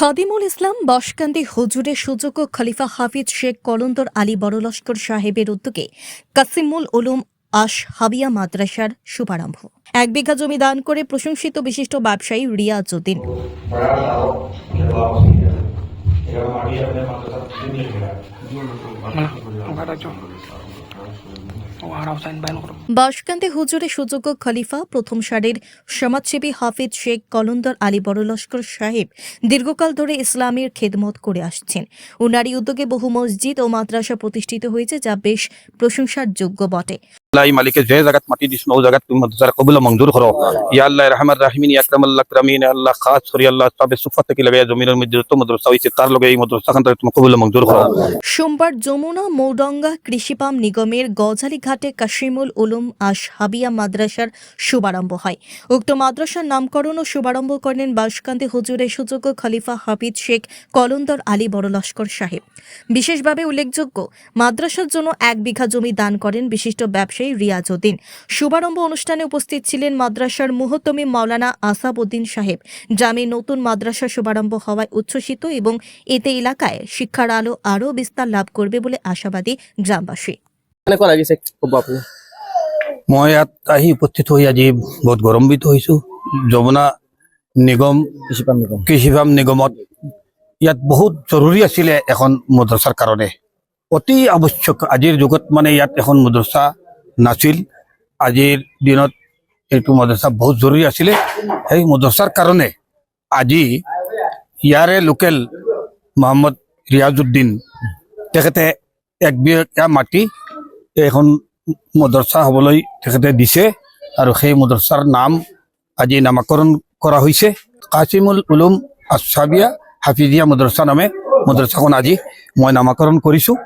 খাদিমুল ইসলাম বসকান্দি হুজুরের সুযোগ্য খলিফা হাফিজ শেখ কলন্দর আলী বড়লস্কর সাহেবের উদ্যোগে কাসিমুল উলুম আশ হাবিয়া মাদ্রাসার শুভারম্ভ। এক বিঘা জমি দান করে প্রশংসিত বিশিষ্ট ব্যবসায়ী রিয়াজ আমি হুজুরে সুযোগ্য খলিফা প্রথম সারির সমাজসেবী হাফিজ শেখ কলন্দর আলী বড় লস্কর সাহেব দীর্ঘকাল ধরে ইসলামের খেদমত করে আসছেন। উনারি উদ্যোগে বহু মসজিদ ও মাদ্রাসা প্রতিষ্ঠিত হয়েছে, যা বেশ প্রশংসার যোগ্য বটে। আল্লাহ মালিকে যে জায়গাত মাটি দিস নৌ জায়গাত তুমি মাদ্রাসার কবুল মঞ্জুর করো। ইয়া আল্লাহ রহমান রাহিমিন, ইয়া আল্লাহ আকরামিন আল্লাহ খাস করি, আল্লাহ তবে সুফা থেকে লাগে জমিনের মধ্যে যত মাদ্রাসা হইছে, তার লগে এই মাদ্রাসা খান তুমি কবুল মঞ্জুর করো। সোমবার যমুনা মৌডঙ্গা কৃষিপাম নিগমের গজালিঘাটে কাশিমুল উলুম আশ হাবিয়া মাদ্রাসার শুভারম্ভ হয়। উক্ত মাদ্রাসার নামকরণ ও শুভারম্ভ করেন বাসকান্দি হুজুরের সুযোগ্য খলিফা হাফিজ শেখ কলন্দর আলী বড় লস্কর সাহেব। বিশেষভাবে উল্লেখযোগ্য, মাদ্রাসার জন্য এক বিঘা জমি দান করেন বিশিষ্ট ব্যবসায়ী রিয়াজ উদ্দিন শুভারম্ভ অনুষ্ঠানে উপস্থিত ছিলেন মাদ্রাসার মুহতমি মাওলানা আসাব উদ্দিন সাহেব। গ্রামে নতুন মাদ্রাসা শুভারম্ভ হওয়ায় উচ্ছ্বসিত এবং এতে এলাকায় শিক্ষার আলো আরও বিস্তার লাভ করবে বলে আশাবাদী গ্রামবাসী। মই ইয়াত আহি উপস্থিত হৈ আজি বহুত গৌৰৱান্বিত হৈছো। যমুনা নিগম কৃষিপাম কৃষি নিগমত ইয়াত বহুত জৰুৰী আছিলে এখন মাদ্ৰাছাৰ কাৰণে। অতি আৱশ্যক আজিৰ যুগত মানে ইয়াত এখন মাদ্ৰাছা নাছিল। আজিৰ দিনত এইটো মাদ্ৰাছা বহুত জৰুৰী আছিলে। সেই মাদ্ৰাছাৰ কাৰণে আজি ইয়াৰে লোকেল মহম্মদ ৰিয়াজুদ্দিন, তেখেতে এক বিঘা মাটি এখন মাদ্ৰাছা হ'বলৈ তেখেতে দিছে আৰু সেই মাদ্ৰাছাৰ নাম আজি নামাকৰণ কৰা হৈছে। কাছিমুল উলুম আছাবিয়া হাফিজিয়া মাদ্ৰাছা নামে মাদ্ৰাছাখন আজি মই নামাকৰণ কৰিছোঁ।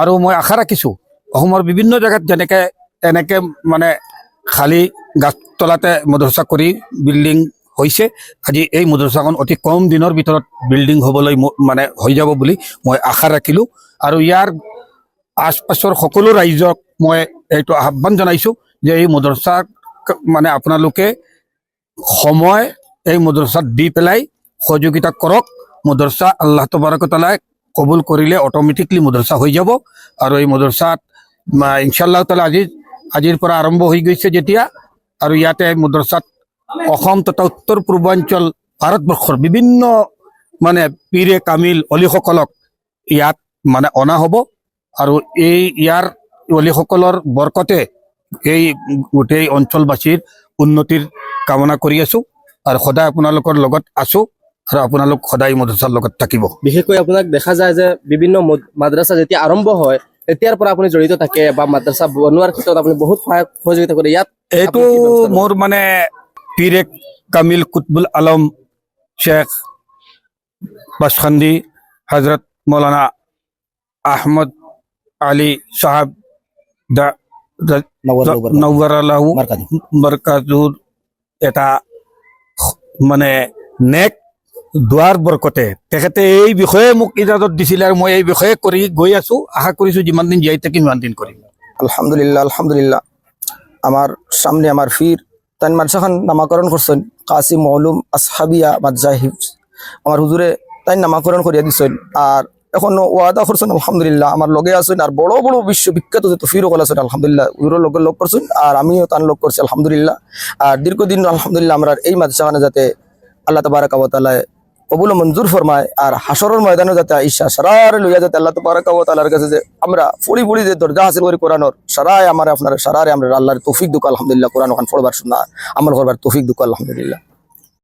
আৰু মই আশা ৰাখিছোঁ অসমৰ বিভিন্ন জেগাত যেনেকে এনেকে মানে খালী গাছ তলাতে মাদ্ৰাছা কৰি বিল্ডিং হৈছে। আজি এই মাদ্ৰাছাখন অতি কম দিনৰ ভিতৰত বিল্ডিং হ'বলৈ মানে হৈ যাব বুলি মই আশা ৰাখিলোঁ। আৰু ইয়াৰ আশ পাছৰ সকলো ৰাইজক মই এইটো আহ্বান জনাইছোঁ যে এই মাদ্ৰাছাক মানে আপোনালোকে সময় এই মাদ্ৰাছাত দি পেলাই সহযোগিতা কৰক। মাদ্ৰাছা আল্লাহ তবাৰকতালাই কবুল কৰিলে অট'মেটিকলি মাদ্ৰাছা হৈ যাব। আৰু এই মাদ্ৰাছাত ইনশাআল্লাহ তালা আজি আজিৰ পৰা আৰম্ভ হৈ গৈছে যেতিয়া। আৰু ইয়াতে মাদ্ৰাছাত অসম তথা উত্তৰ পূৰ্বাঞ্চল, ভাৰতবৰ্ষৰ বিভিন্ন মানে পীৰে কামিল অলিসকলক ইয়াত মানে অনা হ'ব। আৰু এই ইয়াৰ অলিসকলৰ বৰকতে এই গোটেই অঞ্চলবাসীৰ উন্নতিৰ কামনা কৰি আছো। আৰু সদায় আপোনালোকৰ লগত আছো আৰু আপোনালোক সদায় মাদ্ৰাছাৰ লগত থাকিব। বিশেষকৈ আপোনাক দেখা যায় যে বিভিন্ন মদ- মাদ্ৰাছা যেতিয়া আৰম্ভ হয় তেতিয়াৰ পৰা আপুনি জড়িত থাকে বা মাদ্ৰাছা বনোৱাৰ ক্ষেত্ৰত আপুনি বহুত সহায় সহযোগিতা কৰে ইয়াত এইটো আপুনি কি ব্যৱস্থা লয়? মোৰ মানে পীৰে কামিল কুতবুল আলম শ্বেখ বাসখান্দি হজরত মৌলানা আহমদ আলী সাহেব দা- দা- নওয়ার আল্লাহু বরকাতুর এটা মানে নেক দুৱাৰ বৰকতে। তেখেতে এই বিষয়ে মোক ইজাজত দিছিলে আৰু মই এই বিষয়ে কৰি গৈ আছো। আশা কৰিছো যিমান দিন জীয়াই থাকিম, সিমান দিন কৰিম। আলহামদুলিল্লাহ আলহামদুলিল্লাহ। আমার সামনে আমার ফির তাই মাদ্রাসাখান নামাকরণ করছেন কাসিম মৌলুম আসহাবিয়া হিফজ আমার হুজুরে তাই নামাকরণ করিয়া দিছেন। আর এখন ওয়াদা করছেন আলহামদুলিল্লাহ। আমার লগে আছেন আর বড় বড় বিশ্ববিখ্যাত যে তফির সকল আছেন, আলহামদুলিল্লাহ। হুজুরের লগে লগ করছেন আর আমিও তার লগ করছি আলহামদুলিল্লাহ। আর দীর্ঘদিন, আলহামদুলিল্লাহ আমরা এই মাদ্রাসাখানে যাতে আল্লাহ তবারাক তালায় কবুল ও মঞ্জুর ফরমায়, আর হাসরের ময়দানে যাতে ঈশা সারার লইয়া যাতে আল্লাহ তবারাক তালার কাছে যে আমরা ফুড়ি ফুড়ি যে দরজা হাসিল করি কোরআনর, সারায় আমার আপনার, সারারে আমরা আল্লাহর তৌফিক দুকাল আলহামদুলিল্লাহ, কোরআন ওখান ফোড়বার শুনা আমল করবার তৌফিক দুকাল আলহামদুলিল্লাহ।